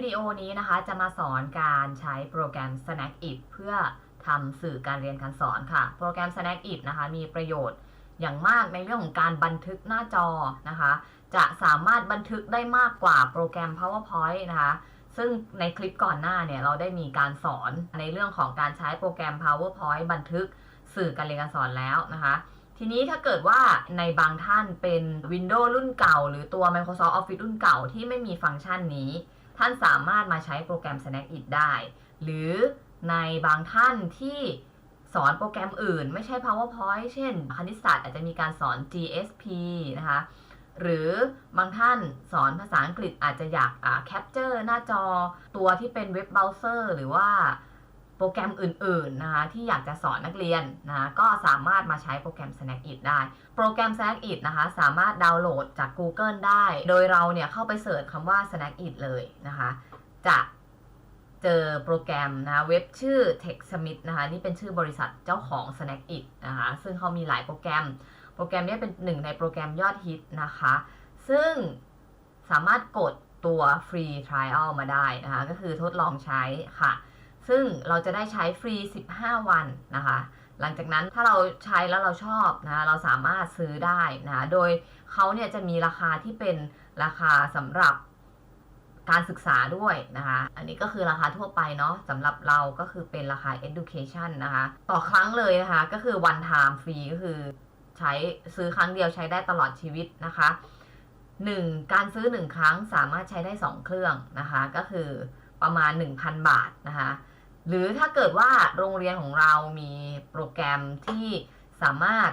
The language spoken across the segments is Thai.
วิดีโอนี้นะคะ จะมาสอนการใช้โปรแกรม Snack It เพื่อทำสื่อการเรียนการสอนค่ะ โปรแกรม Snack It นะคะ มีประโยชน์อย่างมากในเรื่องของการบันทึกหน้าจอนะคะ จะสามารถบันทึกได้มากกว่าโปรแกรม PowerPoint นะคะ ซึ่งในคลิปก่อนหน้าเนี่ยเราได้มีการสอนในเรื่องของการใช้โปรแกรม PowerPoint บันทึกสื่อการเรียนการสอนแล้วนะคะทีนี้ถ้าเกิดว่าในบางท่านเป็น Windows รุ่นเก่า หรือตัว Microsoft Office รุ่นเก่าที่ไม่มีฟังก์ชันนี้ ท่านสามารถมาใช้โปรแกรม Snack It ได้ หรือในบางท่านที่สอนโปรแกรมอื่น ไม่ใช่ PowerPoint เช่น คณิตศาสตร์อาจจะมีการสอน GSP นะคะ หรือบางท่านสอนภาษาอังกฤษอาจจะอยากแคปเจอร์หน้าจอตัวที่เป็นเว็บเบราว์เซอร์ หรือว่า โปรแกรมอื่นๆนะคะที่อยากจะสอนนักเรียนนะก็สามารถมาใช้โปรแกรม Snack It ได้ โปรแกรม Snack It นะคะสามารถดาวน์โหลดจาก Google ได้ โดยเราเนี่ยเข้าไปเสิร์ชคำว่า Snack It เลยนะคะ จะเจอโปรแกรมนะเว็บชื่อ TechSmith นะคะนี่เป็นชื่อบริษัทเจ้าของ Snack It นะคะซึ่งเขามีหลายโปรแกรม โปรแกรมนี้เป็นหนึ่งในโปรแกรมยอดฮิตนะคะ ซึ่งสามารถกดตัวฟรี trial มาได้นะคะก็คือทดลองใช้ค่ะ ซึ่งเราจะได้ใช้ฟรี 15 วันนะคะ หลังจากนั้นถ้าเราใช้แล้วเราชอบนะเราสามารถซื้อได้นะโดยเขาเนี่ยจะมีราคาที่เป็นราคาสำหรับการศึกษาด้วยนะคะ อันนี้ก็คือราคาทั่วไปเนาะสำหรับเราก็คือเป็นราคา education นะคะ ต่อครั้งเลยนะคะ ก็คือ one time ฟรีก็คือใช้ซื้อครั้งเดียวใช้ได้ตลอดชีวิตนะคะ 1. การซื้อ 1 ครั้งสามารถใช้ได้ 2 เครื่องนะคะ ก็คือประมาณ 1,000 บาทนะคะ หรือถ้าเกิดว่าโรงเรียนของเรามีโปรแกรมที่สามารถ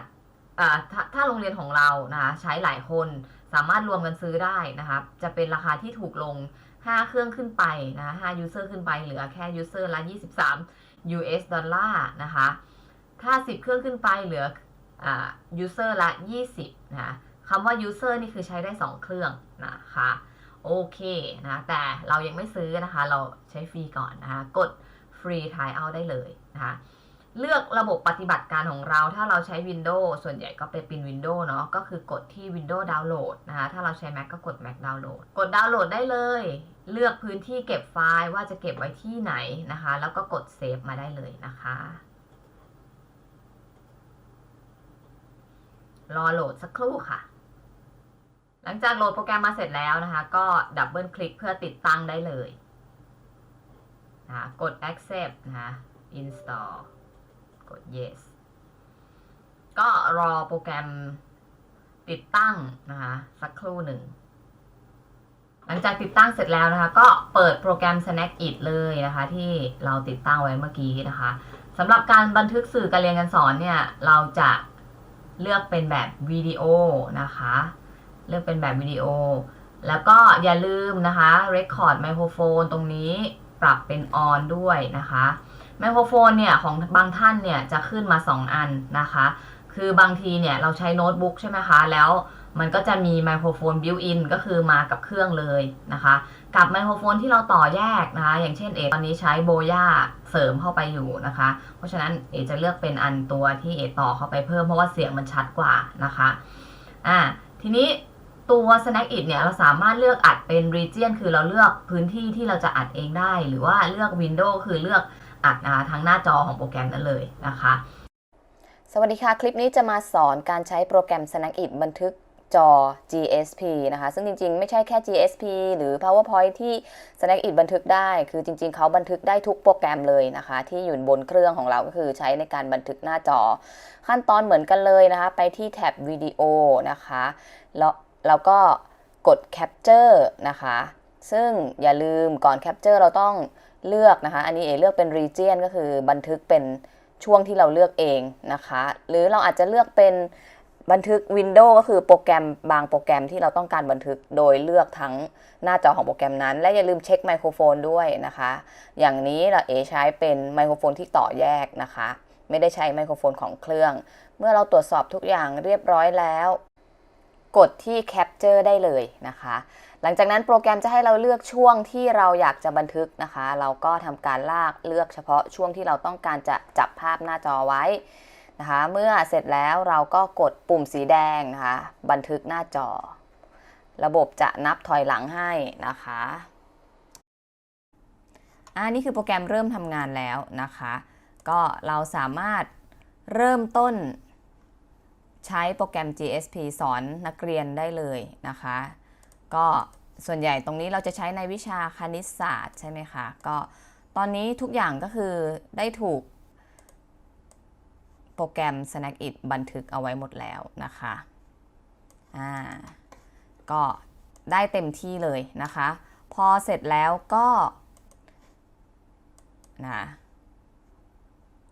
ถ้าถ้าโรงเรียนของเรานะคะใช้หลายคนสามารถรวมกันซื้อได้นะคะจะเป็นราคาที่ถูกลง 5 เครื่องขึ้นไปนะ5 user ขึ้นไปเหลือแค่ user ละ 23 US ดอลลาร์นะคะถ้า 10 เครื่องขึ้นไปเหลืออ่า user ละ 20นะคำว่า user นี่คือใช้ได้ 2 เครื่องนะคะโอเคนะแต่เรายังไม่ซื้อนะคะ เราใช้ฟรีก่อนนะคะกด free trial ได้เลยนะคะเลือกระบบปฏิบัติการของเราถ้าเราใช้ Windows ส่วนใหญ่ก็เป็นปิน Windows เนาะก็คือกดที่ Windows Download นะคะถ้าเราใช้ Mac ก็กด Mac Download กดดาวน์โหลดได้เลย เลือกพื้นที่เก็บไฟล์ว่าจะเก็บไว้ที่ไหนนะคะ แล้วก็กดเซฟมาได้เลยนะคะ รอโหลดสักครู่ค่ะ หลังจากโหลดโปรแกรมมาเสร็จแล้วนะคะ ก็ดับเบิลคลิกเพื่อติดตั้งได้เลย นะคะ กด accept นะคะ install กด yes ก็รอโปรแกรมติดตั้งนะคะ สักครู่หนึ่ง หลังจากติดตั้งเสร็จแล้วนะคะ ก็เปิดโปรแกรม Snack It เลยนะคะ ที่เราติดตั้งไว้เมื่อกี้นะคะสำหรับการบันทึกสื่อการเรียนการสอนเนี่ย เราจะเลือกเป็นแบบวิดีโอนะคะ เลือกเป็นแบบวิดีโอ แล้วก็อย่าลืมนะคะ Record Microphone ตรงนี้ ปรับเป็น On ด้วยนะคะไมโครโฟนเนี่ยของบางท่านเนี่ยจะขึ้นมา 2 อันนะคะ คือบางทีเนี่ยเราใช้โน้ตบุ๊กใช่ไหมคะ แล้วมันก็จะมีไมโครโฟนบิวอินก็คือมากับเครื่องเลยนะคะ กับไมโครโฟนที่เราต่อแยกนะคะ อย่างเช่นเอตอนนี้ใช้โบย่าเสริมเข้าไปอยู่นะคะ เพราะฉะนั้นเอจะเลือกเป็นอันตัวที่เอต่อเข้าไปเพิ่มเพราะว่าเสียงมันชัดกว่านะคะ อ่าทีนี้ ตัว Snack It เนี่ยเราสามารถเลือกอัดเป็น region คือเราเลือกพื้นที่ที่เราจะอัดเองได้ หรือว่าเลือก Window คือเลือกอัดนะคะทั้งหน้าจอของโปรแกรมนั้นเลยนะคะ สวัสดีค่ะ คลิปนี้จะมาสอนการใช้โปรแกรม Snack It บันทึกจอ GSP นะคะ ซึ่งจริงๆ ไม่ใช่แค่ GSP หรือ PowerPoint ที่ Snack It บันทึกได้ คือจริง ๆ เขาบันทึกได้ทุกโปรแกรมเลยนะคะ ที่อยู่บนเครื่องของเราก็คือใช้ในการบันทึกหน้าจอ ขั้นตอนเหมือนกันเลยนะคะ ไปที่แท็บวิดีโอนะคะแล้ว แล้วก็กด Capture นะคะ ซึ่งอย่าลืมก่อน Capture เราต้องเลือกนะคะ อันนี้เอเลือกเป็น region ก็คือบันทึกเป็นช่วงที่เราเลือกเองนะคะ หรือเราอาจจะเลือกเป็นบันทึก Windows ก็คือโปรแกรมบางโปรแกรมที่เราต้องการบันทึกโดยเลือกทั้งหน้าจอของโปรแกรมนั้น และอย่าลืมเช็คไมโครโฟนด้วยนะคะ อย่างนี้เราเอใช้เป็นไมโครโฟนที่ต่อแยกนะคะ ไม่ได้ใช้ไมโครโฟนของเครื่อง เมื่อเราตรวจสอบทุกอย่างเรียบร้อยแล้ว กดที่ Capture ได้เลยนะคะ หลังจากนั้นโปรแกรมจะให้เราเลือกช่วงที่เราอยากจะบันทึกนะคะ เราก็ทำการลากเลือกเฉพาะช่วงที่เราต้องการจะจับภาพหน้าจอไว้นะคะ เมื่อเสร็จแล้วเราก็กดปุ่มสีแดงนะคะ บันทึกหน้าจอ ระบบจะนับถอยหลังให้นะคะอ่านี่คือโปรแกรมเริ่มทำงานแล้วนะคะ ก็เราสามารถเริ่มต้น ใช้โปรแกรม GSP สอนนักเรียนได้เลยนะคะ ก็ส่วนใหญ่ตรงนี้เราจะใช้ในวิชาคณิตศาสตร์ใช่ไหมคะ ก็ตอนนี้ทุกอย่างก็คือได้ถูกโปรแกรม Snack It บันทึกเอาไว้หมดแล้วนะคะ อ่า ก็ได้เต็มที่เลยนะคะ พอเสร็จแล้วก็นะ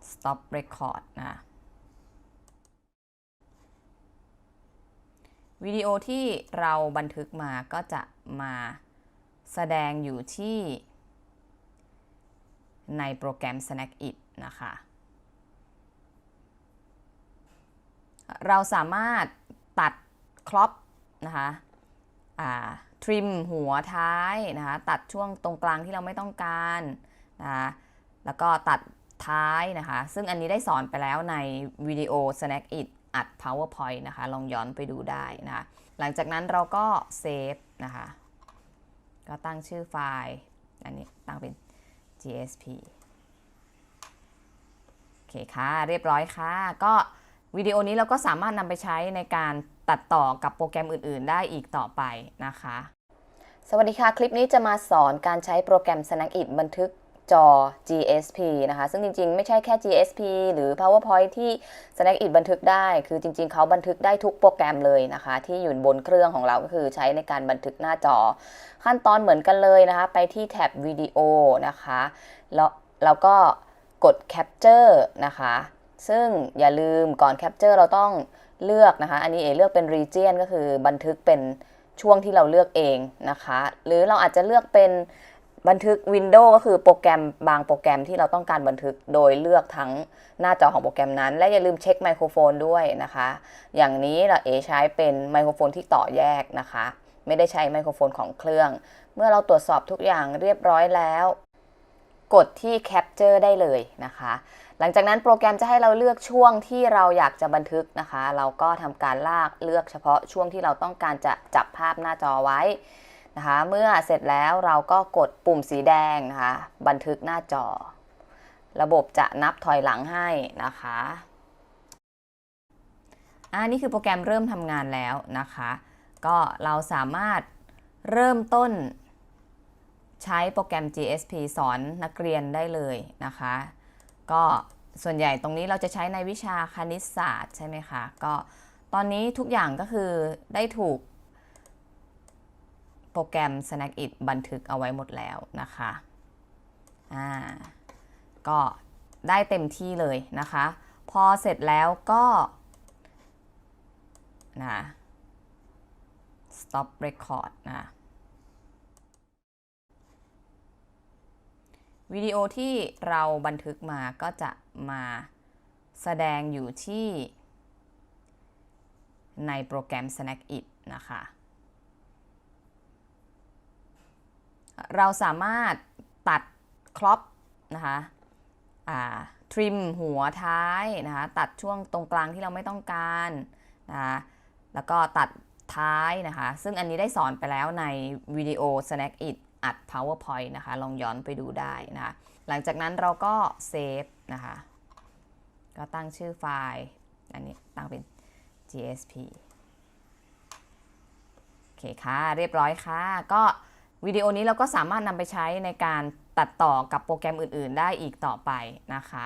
stop record นะ วิดีโอที่เราบันทึกมาก็จะมาแสดงอยู่ที่ในโปรแกรม Snack It นะคะ เราสามารถตัดครอปนะคะทริมหัวท้ายนะคะ ตัดช่วงตรงกลางที่เราไม่ต้องการนะคะแล้วก็ตัดท้ายนะคะ ซึ่งอันนี้ได้สอนไปแล้วในวิดีโอ Snack It อัด PowerPoint นะคะ ลองย้อนไปดูได้นะคะ หลังจากนั้นเราก็เซฟนะคะ ก็ตั้งชื่อไฟล์ อันนี้ตั้งเป็น GSP โอเคค่ะ เรียบร้อยค่ะ ก็วิดีโอนี้เราก็สามารถนำไปใช้ในการตัดต่อกับโปรแกรมอื่น ๆ ได้อีกต่อไปนะคะ สวัสดีค่ะ คลิปนี้จะมาสอนการใช้โปรแกรม Snack It บันทึก จอ GSP นะคะ ซึ่งจริงๆ ไม่ใช่แค่ GSP หรือ PowerPoint ที่ Snack It บันทึกได้ คือจริงๆ เขาบันทึกได้ทุกโปรแกรมเลยนะคะ ที่อยู่บนเครื่องของเราก็คือใช้ในการบันทึกหน้าจอ ขั้นตอนเหมือนกันเลยนะคะ ไปที่แท็บวิดีโอนะคะ แล้วแล้วก็กด Capture นะคะ ซึ่งอย่าลืมก่อน Capture เราต้องเลือกนะคะ อันนี้เอเลือกเป็น Region ก็คือบันทึกเป็นช่วงที่เราเลือกเองนะคะ หรือเราอาจจะเลือกเป็น บันทึก Windows ก็คือโปรแกรมบางโปรแกรมที่เราต้องการบันทึกโดยเลือกทั้งหน้าจอของโปรแกรมนั้น และอย่าลืมเช็คไมโครโฟนด้วยนะคะ อย่างนี้เราเอใช้เป็นไมโครโฟนที่ต่อแยกนะคะ ไม่ได้ใช้ไมโครโฟนของเครื่อง เมื่อเราตรวจสอบทุกอย่างเรียบร้อยแล้ว กดที่ Capture ได้เลยนะคะ หลังจากนั้นโปรแกรมจะให้เราเลือกช่วงที่เราอยากจะบันทึกนะคะ เราก็ทำการลากเลือกเฉพาะช่วงที่เราต้องการจะจับภาพหน้าจอไว้ นะคะเมื่อเสร็จแล้วเราก็กดปุ่มสีแดงนะคะบันทึกหน้าจอ ระบบจะนับถอยหลังให้นะคะอ่านี่คือโปรแกรมเริ่มทำงานแล้วนะคะ ก็เราสามารถเริ่มต้นใช้โปรแกรม GSP สอนนักเรียนได้เลยนะคะ ก็ส่วนใหญ่ตรงนี้เราจะใช้ในวิชาคณิตศาสตร์ใช่ไหมคะ ก็ตอนนี้ทุกอย่างก็คือได้ถูก โปรแกรม Snack It บันทึกเอาไว้หมดแล้วนะคะอ่าก็ได้เต็มที่เลยนะคะ พอเสร็จแล้วก็นะ stop record นะวิดีโอที่เราบันทึกมาก็จะมาแสดงอยู่ที่ในโปรแกรม Snack It นะคะ เราสามารถตัดครอปนะคะทริมหัวท้ายนะคะตัดช่วงตรงกลางที่เราไม่ต้องการนะคะแล้วก็ตัดท้ายนะคะ ซึ่งอันนี้ได้สอนไปแล้วในวิดีโอ Snack It อัด PowerPoint นะคะ ลองย้อนไปดูได้นะคะ หลังจากนั้นเราก็เซฟนะคะ ก็ตั้งชื่อไฟล์ อันนี้ตั้งเป็น GSP โอเคค่ะ เรียบร้อยค่ะ ก็ วิดีโอนี้เราก็สามารถนำไปใช้ในการตัดต่อกับโปรแกรมอื่น ๆ ได้อีกต่อไปนะคะ